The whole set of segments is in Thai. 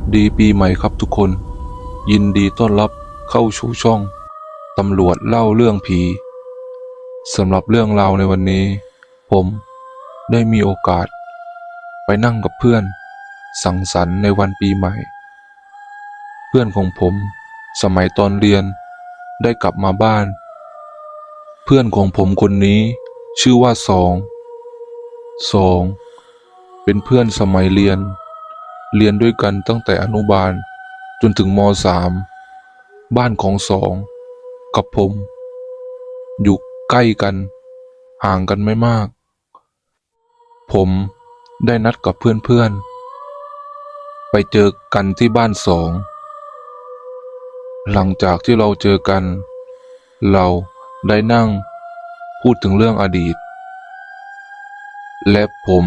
สดีปีใหม่ครับทุกคน ยินดีต้อนรับเข้าสู่ช่องตำรวจเล่าเรื่องผีสำหรับเรื่องราวในวันนี้ ผมได้มีโอกาส ไปนั่งกับเพื่อน สังสรรค์ในวันปีใหม่ เพื่อนของผม สมัยตอนเรียนได้กลับมาบ้าน เพื่อนของผมคนนี้ชื่อว่าสองสองเป็นเพื่อนสมัยเรียน เรียนด้วยกันตั้งแต่อนุบาล จนถึงมสามบ้านของสองกับผม อยู่ใกล้กัน ห่างกันไม่มาก ผมได้นัดกับเพื่อนๆ ไปเจอกันที่บ้านสอง หลังจากที่เราเจอกัน เราได้นั่งพูดถึงเรื่องอดีต และผม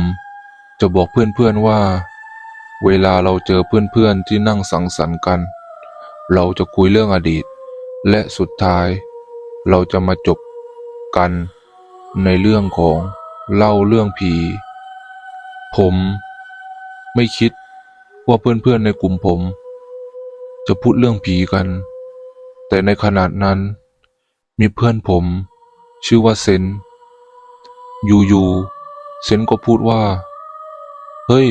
จะบอกเพื่อนๆว่า เวลาเราเจอเพื่อนๆที่นั่งสังสรรค์กัน เราจะคุยเรื่องอดีต และสุดท้าย เราจะมาจบกัน ในเรื่องของเล่าเรื่องผี ผม ไม่คิดว่าเพื่อนๆในกลุ่มผม จะพูดเรื่องผีกัน แต่ในขณะนั้น มีเพื่อนผม ชื่อว่าเซนอยู่ๆเซนก็พูดว่า เฮ้ย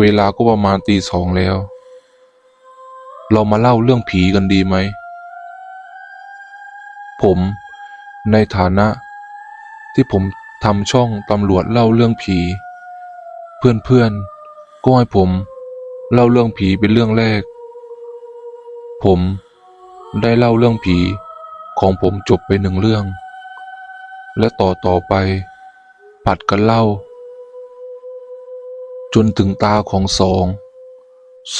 เวลาก็ประมาณตีสองแล้ว เรามาเล่าเรื่องผีกันดีไหม ผมในฐานะ ที่ผมทำช่องตำรวจเล่าเรื่องผี เพื่อนๆก็ให้ผม เล่าเรื่องผีเป็นเรื่องแรก ผมได้เล่าเรื่องผีของผมจบไปหนึ่งเรื่อง และต่อต่อไป ผัดกันเล่า จนถึงตาของสอง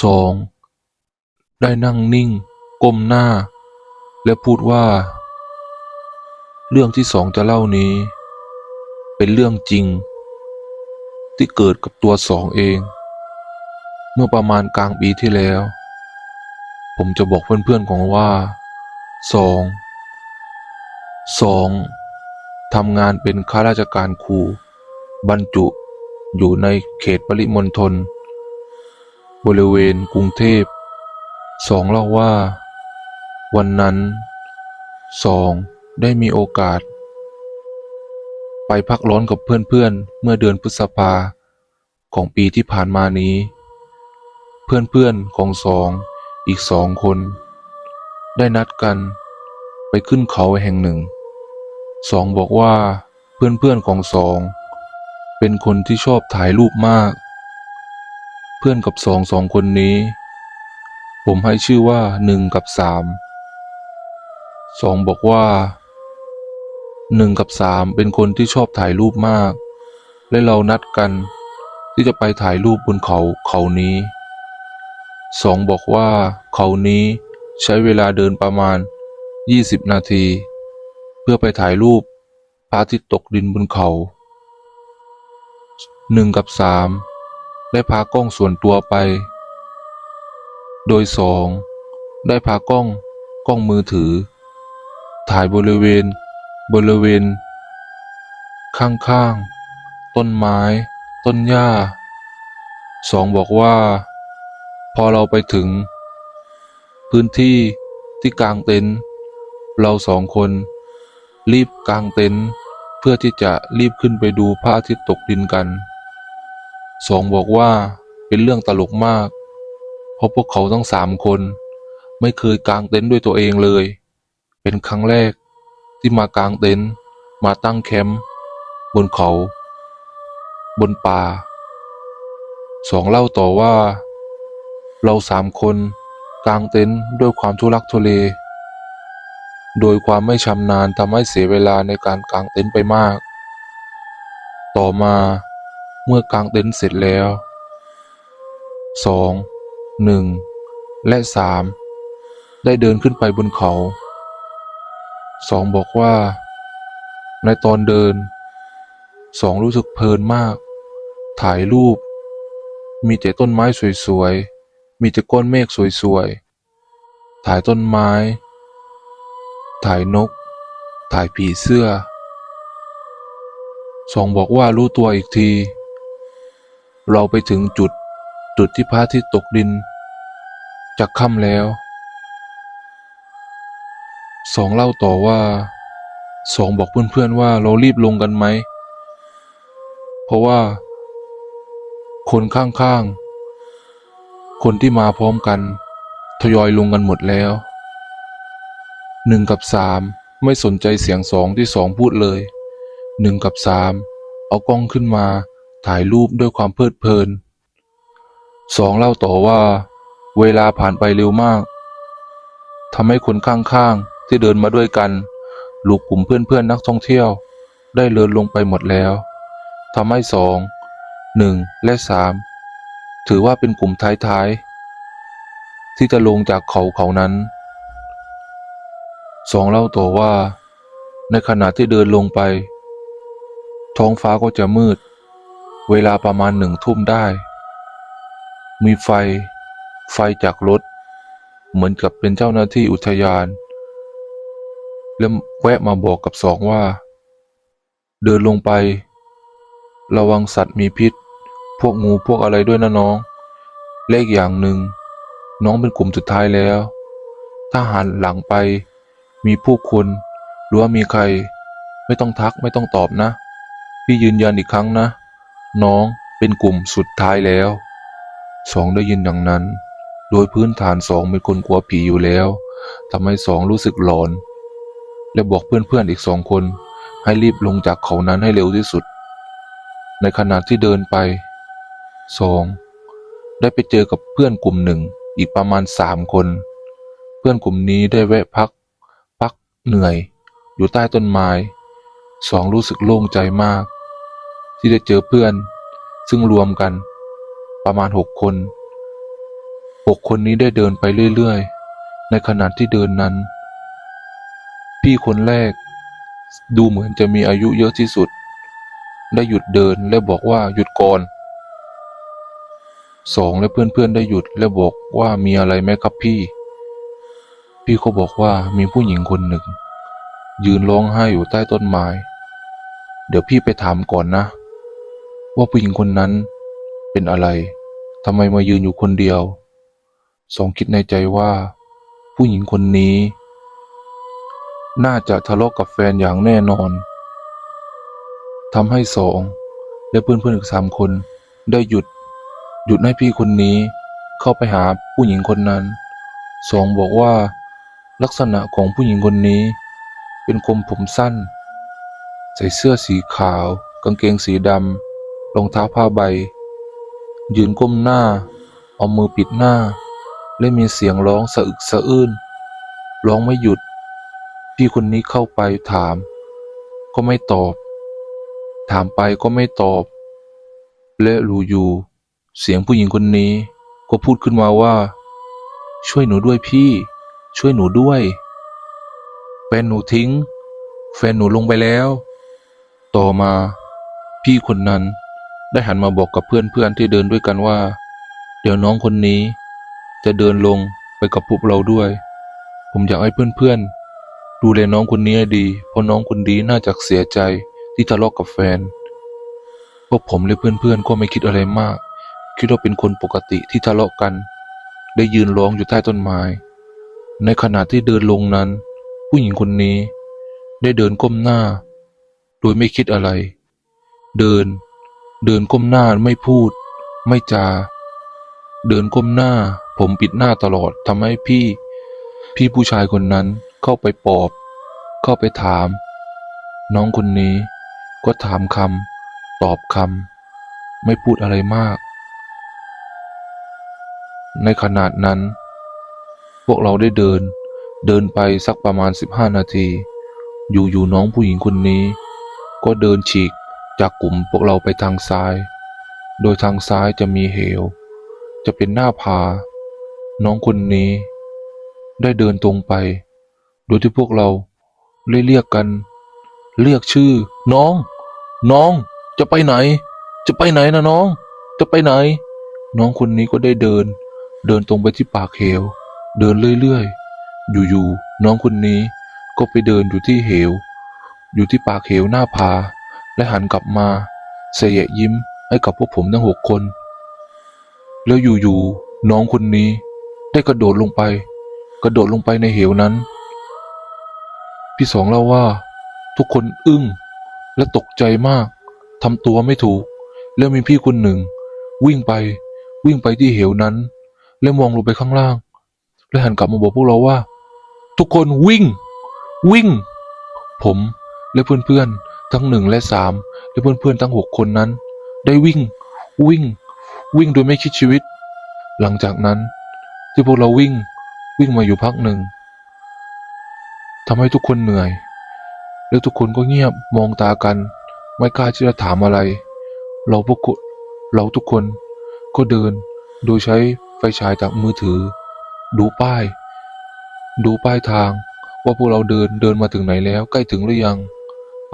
สอง ได้นั่งนิ่ง ก้มหน้า และพูดว่า เรื่องที่สองจะเล่านี้ เป็นเรื่องจริง ที่เกิดกับตัวสองเอง เมื่อประมาณกลางปีที่แล้ว ผมจะบอกเพื่อนๆของว่าสอง สองทำงานเป็นข้าราชการครูบรรจุ อยู่ในเขตปริมณฑลบริเวณกรุงเทพสองเล่าว่า วันนั้นสองได้มีโอกาส ไปพักร้อนกับเพื่อนๆเมื่อเดือนพฤษภาของปีที่ผ่านมานี้ เพื่อนๆของสองอีกสองคน ได้นัดกันไปขึ้นเขาแห่งหนึ่ง สองบอกว่าเพื่อนๆของสอง เป็นคนที่ชอบถ่ายรูปมาก เพื่อนกับสองสองคนนี้ ผมให้ชื่อว่าหนึ่งกับสามสองบอกว่าหนึ่งกับสามเป็นคนที่ชอบถ่ายรูปมาก และเรานัดกันที่จะไปถ่ายรูปบนเขาเขานี้สองบอกว่าเขานี้ใช้เวลาเดินประมาณ 20 นาที เพื่อไปถ่ายรูปพระอาทิตย์ตกดินบนเขา หนึ่งกับสามได้พากล้องส่วนตัวไป โดยสองได้พากล้องกล้องมือถือ ถ่ายบริเวณ บริเวณ ข้างๆ ต้นไม้ ต้นหญ้าสองบอกว่า พอเราไปถึง พื้นที่ที่กลางเต็นท์เราสองคน รีบกางเต็นท์เพื่อที่จะรีบขึ้นไปดูพระอาทิตย์ตกดินกัน สองบอกว่าเป็นเรื่องตลกมาก เพราะพวกเขาทั้งสามคน ไม่เคยกางเต็นท์ด้วยตัวเองเลย เป็นครั้งแรกที่มากางเต็นท์มาตั้งแคมป์บนเขา บนป่าสองเล่าต่อว่า เราสามคนกางเต็นท์ด้วยความทุลักทุเล โดยความไม่ชำนาญทำให้เสียเวลาในการกางเต็นท์ไปมาก ต่อมา เมื่อกางเต็นท์เสร็จแล้วสองหนึ่งและสามได้เดินขึ้นไปบนเขาสองบอกว่า ในตอนเดินสองรู้สึกเพลินมาก ถ่ายรูป มีแต่ต้นไม้สวยๆ มีแต่ก้อนเมฆสวยๆ ถ่ายต้นไม้ ถ่ายนก ถ่ายผีเสื้อสองบอกว่ารู้ตัวอีกที เราไปถึงจุด จุดที่พระอาทิตย์ตกดินจากค่ำแล้ว สองเล่าต่อว่า สองบอกเพื่อนๆว่าเรารีบลงกันไหม เพราะว่า คนข้างๆ คนที่มาพร้อมกัน ทยอยลงกันหมดแล้วหนึ่งกับสามไม่สนใจเสียงสองที่สองพูดเลยหนึ่งกับสามเอากล้องขึ้นมา ถ่ายรูปด้วยความเพลิดเพลินสองเล่าต่อว่า เวลาผ่านไปเร็วมากทำให้คนข้างๆ ที่เดินมาด้วยกันลูกกลุ่มเพื่อนๆ นักท่องเที่ยว ได้เลินลงไปหมดแล้วทำให้สองหนึ่งและสามถือว่าเป็นกลุ่มท้ายๆ ที่จะลงจากเขาเขานั้นสองเล่าต่อว่า ในขณะที่เดินลงไป ท้องฟ้าก็จะมืด เวลาประมาณหนึ่งทุ่มได้ มีไฟ ไฟจากรถ เหมือนกับเป็นเจ้าหน้าที่อุทยาน แล้วแวะมาบอกกับสองว่า เดินลงไป ระวังสัตว์มีพิษ พวกงูพวกอะไรด้วยนะน้อง เลขอย่างหนึ่ง น้องเป็นกลุ่มสุดท้ายแล้ว ถ้าหันหลังไป มีผู้คนหรือว่ามีใคร ไม่ต้องทักไม่ต้องตอบนะ พี่ยืนยันอีกครั้งนะ น้องเป็นกลุ่มสุดท้ายแล้ว สองได้ยินดังนั้น โดยพื้นฐานสองเป็นคนกลัวผีอยู่แล้วทำให้สองรู้สึกหลอน และบอกเพื่อนๆอีกสองคน ให้รีบลงจากเขานั้นให้เร็วที่สุด ในขณะที่เดินไปสองได้ไปเจอกับเพื่อนกลุ่มหนึ่งอีกประมาณสามคน เพื่อนกลุ่มนี้ได้แวะพัก พักเหนื่อย อยู่ใต้ต้นไม้สองรู้สึกโล่งใจมาก ที่ได้เจอเพื่อน ซึ่งรวมกัน ประมาณหกคนหกคนนี้ได้เดินไปเรื่อยๆ ในขณะที่เดินนั้น พี่คนแรก ดูเหมือนจะมีอายุเยอะที่สุด ได้หยุดเดินและบอกว่าหยุดก่อนสองและเพื่อนๆได้หยุดและบอกว่ามีอะไรไหมครับพี่ พี่เขาบอกว่ามีผู้หญิงคนหนึ่ง ยืนร้องไห้อยู่ใต้ต้นไม้ เดี๋ยวพี่ไปถามก่อนนะ ว่าผู้หญิงคนนั้นเป็นอะไรทำไมมายืนอยู่คนเดียว สองคิดในใจว่า ผู้หญิงคนนี้ น่าจะทะเลาะกับแฟนอย่างแน่นอนทำให้สองและเพื่อนๆอีกสามคนได้หยุด หยุดให้พี่คนนี้เข้าไปหาผู้หญิงคนนั้นสองบอกว่าลักษณะของผู้หญิงคนนี้ เป็นคมผมสั้น ใส่เสื้อสีขาว กางเกงสีดำ รองเท้าผ้าใบ ยืนก้มหน้า เอามือปิดหน้า และมีเสียงร้องสะอึกสะอื้น ร้องไม่หยุด พี่คนนี้เข้าไปถาม ก็ไม่ตอบ ถามไปก็ไม่ตอบ และรู้อยู่ เสียงผู้หญิงคนนี้ก็พูดขึ้นมาว่า ช่วยหนูด้วยพี่ ช่วยหนูด้วยแฟนหนูทิ้ง แฟนหนูลงไปแล้ว ต่อมา พี่คนนั้น ได้หันมาบอกกับเพื่อนๆที่เดินด้วยกันว่า เดี๋ยวน้องคนนี้ จะเดินลงไปกับพวกเราด้วย ผมอยากให้เพื่อนๆดูแลน้องคนนี้ให้ดี เพราะน้องคนนี้น่าจะเสียใจที่ทะเลาะกับแฟนพวกผมและเพื่อนๆก็ไม่คิดอะไรมาก คิดว่าเป็นคนปกติที่ทะเลาะกัน ได้ยืนร้องอยู่ใต้ต้นไม้ ในขณะที่เดินลงนั้น ผู้หญิงคนนี้ ได้เดินก้มหน้า โดยไม่คิดอะไร เดิน เดินก้มหน้าไม่พูด ไม่จา เดินก้มหน้า ผมปิดหน้าตลอดทำให้พี่ พี่ผู้ชายคนนั้นเข้าไปปอบ เข้าไปถาม น้องคนนี้ก็ถามคำตอบคำไม่พูดอะไรมาก ในขนาดนั้น พวกเราได้เดิน เดินไปสักประมาณ 15 นาที อยู่ๆน้องผู้หญิงคนนี้ ก็เดินฉีก จากกลุ่มพวกเราไปทางซ้าย โดยทางซ้ายจะมีเหว จะเป็นหน้าผา น้องคนนี้ ได้เดินตรงไป โดยที่พวกเราเรียกกัน เรียกชื่อ น้อง น้อง จะไปไหน จะไปไหนนะน้อง จะไปไหน น้องคนนี้ก็ได้เดิน เดินตรงไปที่ปากเหว เดินเรื่อยๆ อยู่ๆ น้องคนนี้ก็ไปเดินอยู่ที่เหว อยู่ที่ปากเหวหน้าผา และหันกลับมาเสยยิ้มให้กับพวกผมทั้งหกคน แล้วอยู่ๆน้องคนนี้ได้กระโดดลงไป กระโดดลงไปในเหวนั้น พี่สองเล่าว่า ทุกคนอึ้งและตกใจมากทำตัวไม่ถูก แล้วมีพี่คนหนึ่ง วิ่งไปวิ่งไปที่เหวนั้น แล้วมองลงไปข้างล่าง และหันกลับมาบอกพวกเราว่า ทุกคนวิ่ง วิ่ง ผมและเพื่อนๆ ทั้งหนึ่งและสามและเพื่อนๆทั้งหกคนนั้น ได้วิ่ง วิ่ง วิ่งโดยไม่คิดชีวิต หลังจากนั้น ที่พวกเราวิ่งวิ่งมาอยู่พักหนึ่งทำให้ทุกคนเหนื่อย แล้วทุกคนก็เงียบมองตากัน ไม่กล้าที่จะถามอะไร เราพวกเราทุกคนก็เดินโดยใช้ไฟฉายจากมือถือ ดูป้าย ดูป้ายทาง ว่าพวกเราเดินเดินมาถึงไหนแล้วใกล้ถึงหรือยัง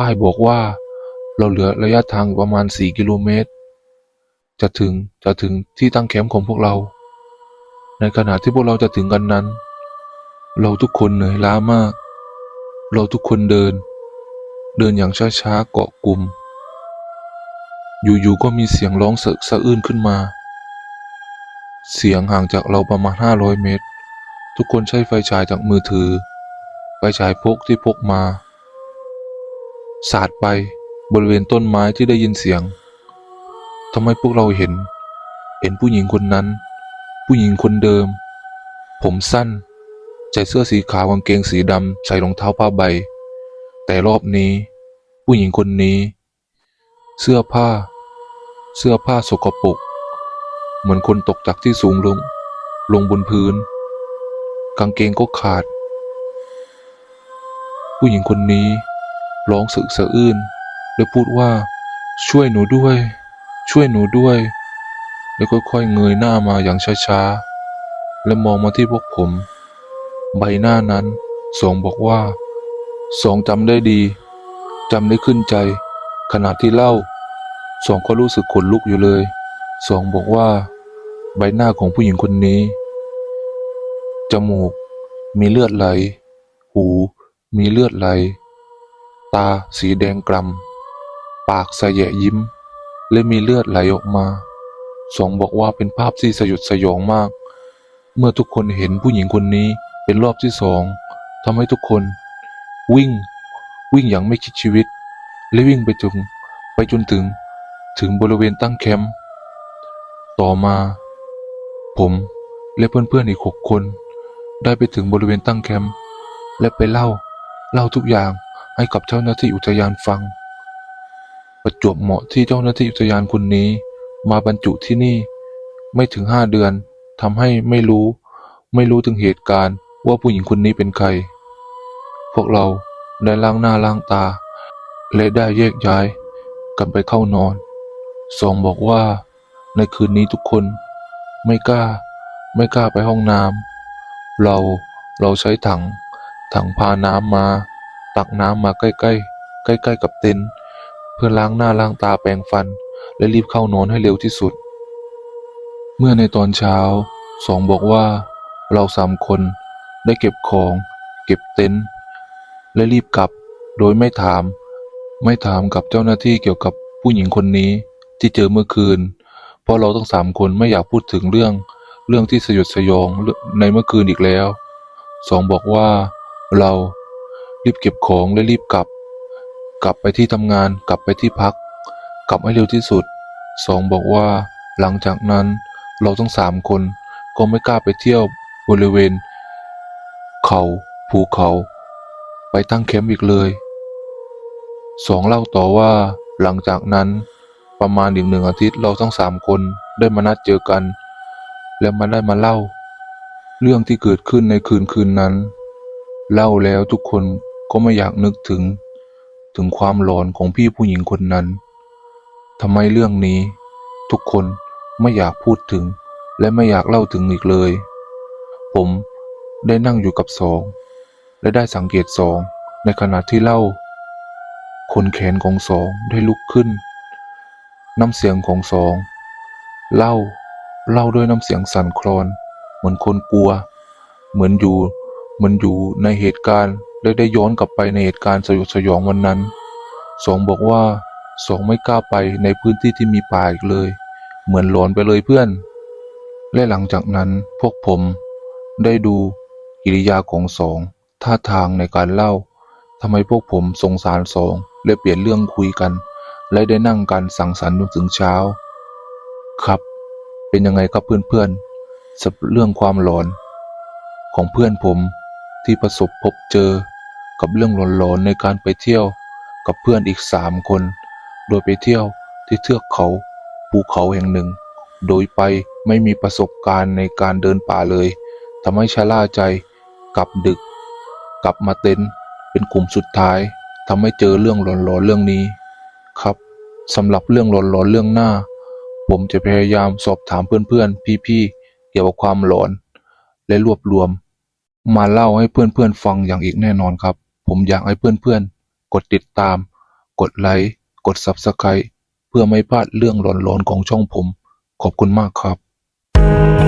ป้ายบอกว่า เราเหลือระยะทางประมาณสี่กิโลเมตร จะถึงจะถึงที่ตั้งแคมป์ของพวกเรา ในขณะที่พวกเราจะถึงกันนั้น เราทุกคนเหนื่อยล้ามาก เราทุกคนเดิน เดินอย่างช้าๆเกาะกลุ่ม อยู่ๆก็มีเสียงร้องสะสะอื้นขึ้นมา เสียงห่างจากเราประมาณห้าร้อยเมตร ทุกคนใช้ไฟฉายจากมือถือ ไฟฉายพกที่พกมา สาดไปบริเวณต้นไม้ที่ได้ยินเสียงทำให้พวกเราเห็น เห็นผู้หญิงคนนั้น ผู้หญิงคนเดิม ผมสั้น ใส่เสื้อสีขาวกางเกงสีดำใส่รองเท้าผ้าใบ แต่รอบนี้ ผู้หญิงคนนี้ เสื้อผ้า เสื้อผ้าสกปรกเหมือนคนตกจากที่สูงลง ลงบนพื้น กางเกงก็ขาด ผู้หญิงคนนี้ ร้องสึกสะอื้นและพูดว่า ช่วยหนูด้วย ช่วยหนูด้วย แล้วค่อยๆเงยหน้ามาอย่างช้าๆ และมองมาที่พวกผม ใบหน้านั้นสองบอกว่าสองจำได้ดีจำได้ขึ้นใจ ขณะที่เล่าสองก็รู้สึกขนลุกอยู่เลยสองบอกว่า ใบหน้าของผู้หญิงคนนี้ จมูก มีเลือดไหล หู มีเลือดไหล ตาสีแดงกล่ำปากสะแยะยิ้ม และมีเลือดไหลออกมา สองบอกว่าเป็นภาพที่สยดสยองมาก เมื่อทุกคนเห็นผู้หญิงคนนี้เป็นรอบที่สองทำให้ทุกคน วิ่ง วิ่งอย่างไม่คิดชีวิต และวิ่งไปจนไปจนถึง ถึงบริเวณตั้งแคมป์ต่อมา ผมและเพื่อนๆอีกหกคน ได้ไปถึงบริเวณตั้งแคมป์และไปเล่า เล่าทุกอย่าง ให้กับเจ้าหน้าที่อุทยานฟัง ประจวบเหมาะที่เจ้าหน้าที่อุทยานคนนี้ มาบรรจุที่นี่ ไม่ถึงห้าเดือนทำให้ไม่รู้ ไม่รู้ถึงเหตุการณ์ว่าผู้หญิงคนนี้เป็นใคร พวกเราได้ล้างหน้าล้างตา และได้แยกย้ายกันไปเข้านอนสองบอกว่า ในคืนนี้ทุกคนไม่กล้า ไม่กล้าไปห้องน้ำเราเราใช้ถัง ถังพาน้ำมา ตักน้ำมาใกล้ ๆ ใกล้ ๆ กับเต็นท์เพื่อล้างหน้าล้างตาแปรงฟัน และรีบเข้านอนให้เร็วที่สุด เมื่อในตอนเช้าสองบอกว่า เราสามคนได้เก็บของ เก็บเต็นท์และรีบกลับ โดยไม่ถาม ไม่ถามกับเจ้าหน้าที่เกี่ยวกับผู้หญิงคนนี้ที่เจอเมื่อคืน เพราะเราทั้งสามคนไม่อยากพูดถึงเรื่อง เรื่องที่สยดสยองในเมื่อคืนอีกแล้วสองบอกว่าเรา รีบเก็บของและรีบกลับ กลับไปที่ทำงานกลับไปที่พัก กลับให้เร็วที่สุดสองบอกว่า หลังจากนั้นเราทั้งสามคนก็ไม่กล้าไปเที่ยวบริเวณ เขาภูเขา ไปตั้งแคมป์อีกเลยสองเล่าต่อว่าหลังจากนั้นประมาณอีกหนึ่งอาทิตย์เราทั้งสามคนได้มานัดเจอกัน และมาได้มาเล่า เรื่องที่เกิดขึ้นในคืนคืนนั้น เล่าแล้วทุกคน ก็ไม่อยากนึกถึง ถึงความหลอนของพี่ผู้หญิงคนนั้นทำไมเรื่องนี้ ทุกคนไม่อยากพูดถึง และไม่อยากเล่าถึงอีกเลย ผมได้นั่งอยู่กับสอง และได้สังเกตสอง ในขณะที่เล่า คนแขนของสองได้ลุกขึ้น น้ำเสียงของสอง เล่า เล่าด้วยน้ำเสียงสั่นคลอน เหมือนคนกลัว เหมือนอยู่ เหมือนอยู่ในเหตุการณ์ และได้ย้อนกลับไปในเหตุการณ์สยดสยองวันนั้น สองบอกว่าสองไม่กล้าไปในพื้นที่ที่มีป่าอีกเลย เหมือนหลอนไปเลยเพื่อน และหลังจากนั้นพวกผมได้ดูกิริยาของสองท่าทางในการเล่าทำไมพวกผมสงสารสองและเปลี่ยนเรื่องคุยกัน และได้นั่งกันสังสรรค์จนถึงเช้า ครับ เป็นยังไงครับเพื่อนๆสับเรื่องความหลอน ของเพื่อนผมที่ประสบพบเจอ กับเรื่องหลอนๆในการไปเที่ยวกับเพื่อนอีกสามคน โดยไปเที่ยวที่เทือกเขาภูเขาแห่งหนึ่ง โดยไปไม่มีประสบการณ์ในการเดินป่าเลยทำให้ชะล่าใจกลับดึก กลับมาเต็นเป็นกลุ่มสุดท้ายทำให้เจอเรื่องหลอนๆเรื่องนี้ ครับสำหรับเรื่องหลอนๆเรื่องหน้า ผมจะพยายามสอบถามเพื่อนๆ พี่ๆ เกี่ยวกับความหลอน และรวบรวม มาเล่าให้เพื่อนๆฟังอย่างอีกแน่นอนครับ ผมอยากให้เพื่อนๆ กดติดตาม กดไลค์ กด Subscribe เพื่อไม่พลาดเรื่องหลอนๆ ของช่องผม ขอบคุณมากครับ